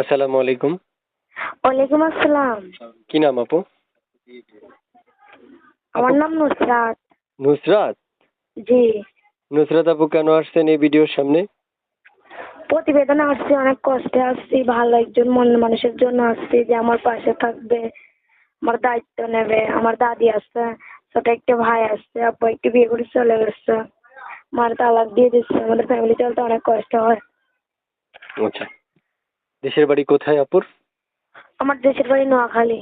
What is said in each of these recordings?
আসসালামু আলাইকুম। ওয়ালাইকুম আসসালাম। কি নাম আপু? আমার নাম নুসরাত। নুসরাত? জি। নুসরাত আপু কেন আসছেন এই ভিডিওর সামনে? প্রতিবেদনে আসছি অনেক কষ্টে আসছি ভালো একজন মন মানুষের জন্য আসছি যে আমার পাশে থাকবে আমার দায়িত্ব নেবে আমার দাদি আসছে ছোট একটা ভাই আসছে আপু একটু বিয়ে করে চলে গেছে মার তালাক দিয়ে দিচ্ছে আমাদের ফ্যামিলি চলতে অনেক কষ্ট হয়। আচ্ছা। দেশের বাড়ি কোথায় আপুর? আমার দেশের বাড়ি নোয়াখালী।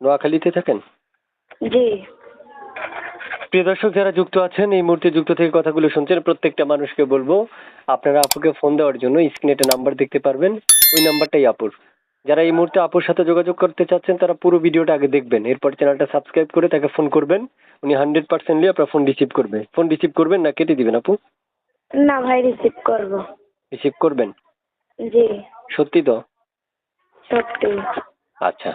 নোয়াখালীতে থাকেন? জি। প্রিয় দর্শক যারা যুক্ত আছেন এই মুহূর্তে যুক্ত থেকে কথাগুলো শুনছেন প্রত্যেকটা মানুষকে বলব আপনারা আপুকে ফোন দেওয়ার জন্য স্ক্রিনে একটা নাম্বার দেখতে পারবেন ওই নাম্বারটাই আপুর। যারা এই মুহূর্তে আপুর সাথে যোগাযোগ করতে চাচ্ছেন তারা পুরো ভিডিওটা আগে দেখবেন এরপর চ্যানেলটা সাবস্ক্রাইব করে তাকে ফোন করবেন উনি হান্ড্রেড পার্সেন্টলি আপনার ফোন রিসিভ করবে। ফোন রিসিভ করবেন না কেটে দিবেন আপু? না ভাই রিসিভ করব। রিসিভ করবেন? জি। সত্যি তো? সত্যি। আচ্ছা।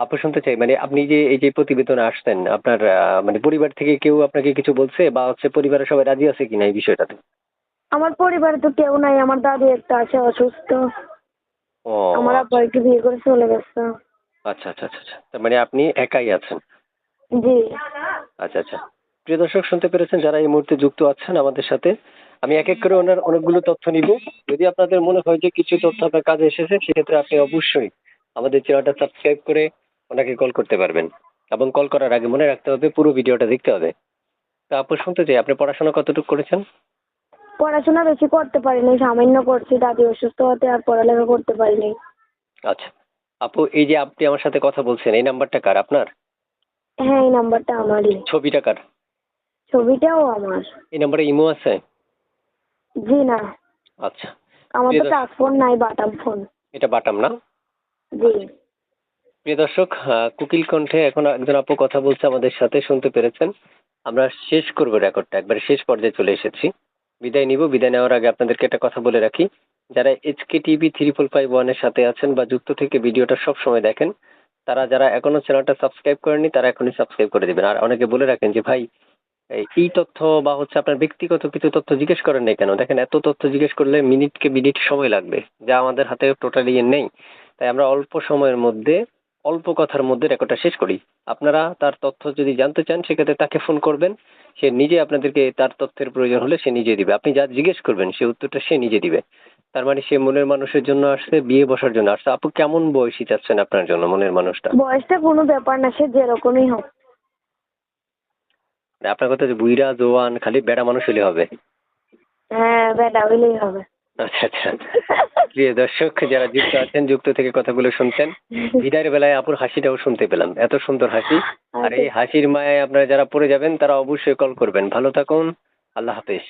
আপু শুনতে চাই মানে আপনি যে এই যে প্রতিবেদনে আসছেন আপনার মানে পরিবার থেকে কেউ আপনাকে কিছু বলছে বা হচ্ছে পরিবারের সবাই রাজি আছে কিনা এই বিষয়টাতে? আমার পরিবারে তো কেউ নাই আমার দাদি একটা আছে অসুস্থ। ও আমার আব্বা একটু বিয়ে করে চলে গেছে। আচ্ছা আচ্ছা আচ্ছা আচ্ছা। তার মানে আপনি একাই আছেন? জি। আচ্ছা আচ্ছা। প্রিয় দর্শক শুনতে পেরেছেন যারা এই মুহূর্তে যুক্ত আছেন আমাদের সাথে? আমি এক এক করে ওনার অনেকগুলো তথ্য নিব। যদি আপনাদের মনে হয় যে কিছু তথ্য আপনার কাজে এসেছে সেক্ষেত্রে আপনি অবশ্যই আমাদের চ্যানেলটা সাবস্ক্রাইব করে ওনাকে কল করতে পারবেন। এবং কল করার আগে মনে রাখতে হবে পুরো ভিডিওটা দেখতে হবে। তা আপু শুনতে চাই আপনি পড়াশোনা কতটুকু করেছেন? পড়াশোনা বেশি করতে পারিনি সামান্য করছি দাদি অসুস্থ হতে আর পড়ালেখা করতে পারিনি। আচ্ছা। আপু এই যে আপনি আমার সাথে কথা বলছেন এই নাম্বারটা কার আপনার? হ্যাঁ এই নাম্বারটা আমারই। ছবিটা কার? ছবিটাও আমার। এই নাম্বারে ইমো আছে? জি না। আচ্ছা। আমার তো টাচ ফোন নাই বাটাম ফোন। এটা বাটাম না? জি। প্রিয় দর্শক কুকিল কণ্ঠে এখন একজন আপু কথা বলছে আমাদের সাথে শুনতে পেরেছেন। আমরা শেষ করব রেকর্ডটা একবারে শেষ পর্যায়ে চলে এসেছি। বিদায় নিব বিদায় নেওয়ার আগে আপনাদেরকে একটা কথা বলে রাখি। যারা HK TV three four five ওয়ানের সাথে আছেন বা যুক্ত থেকে ভিডিওটা সব সময় দেখেন তারা যারা এখনও চ্যানেলটা সাবস্ক্রাইব করেননি তারা এখনই সাবস্ক্রাইব করে দিবেন। আর অনেকে বলে রাখেন যে ভাই এই- তথ্য বা হচ্ছে আপনার ব্যক্তিগত কিছু তথ্য জিজ্ঞেস করেন নাই কেন? দেখেন, এত তথ্য জিজ্ঞেস করলে মিনিটকে মিনিট সময় লাগবে, যা আমাদের হাতে টোটালি নেই। তাই আমরা অল্প সময়ের মধ্যে, অল্প কথার মধ্যে রেকর্ডটা শেষ করি। আপনারা তার তথ্য যদি জানতে চান, সেক্ষেত্রে তাকে ফোন করবেন। সে নিজে আপনাদেরকে তার তথ্যের প্রয়োজন হলে সে নিজে দিবে। আপনি যা জিজ্ঞেস করবেন, সে উত্তরটা সে নিজে দিবে। তার মানে সে মনের মানুষের জন্য আসছে, বিয়ে বসার জন্য আসছে। আপু, কেমন বয়সী চাচ্ছেন আপনার জন্য মনের মানুষটা? বয়সটা কোনো ব্যাপার না, সে যেরকমই হোক। আপনার কথা বুইরা জোয়ান খালি বেড়া মানুষ হলে হবে। হ্যাঁ হবে। আচ্ছা আচ্ছা। প্রিয় দর্শক যারা যুক্ত আছেন যুক্ত থেকে কথাগুলো শুনছেন বিদায়ের বেলায় আপুর হাসিটাও শুনতে পেলাম। এত সুন্দর হাসি। আর এই হাসির মায়ায় আপনারা যারা পড়ে যাবেন তারা অবশ্যই কল করবেন। ভালো থাকুন। আল্লাহ হাফেজ।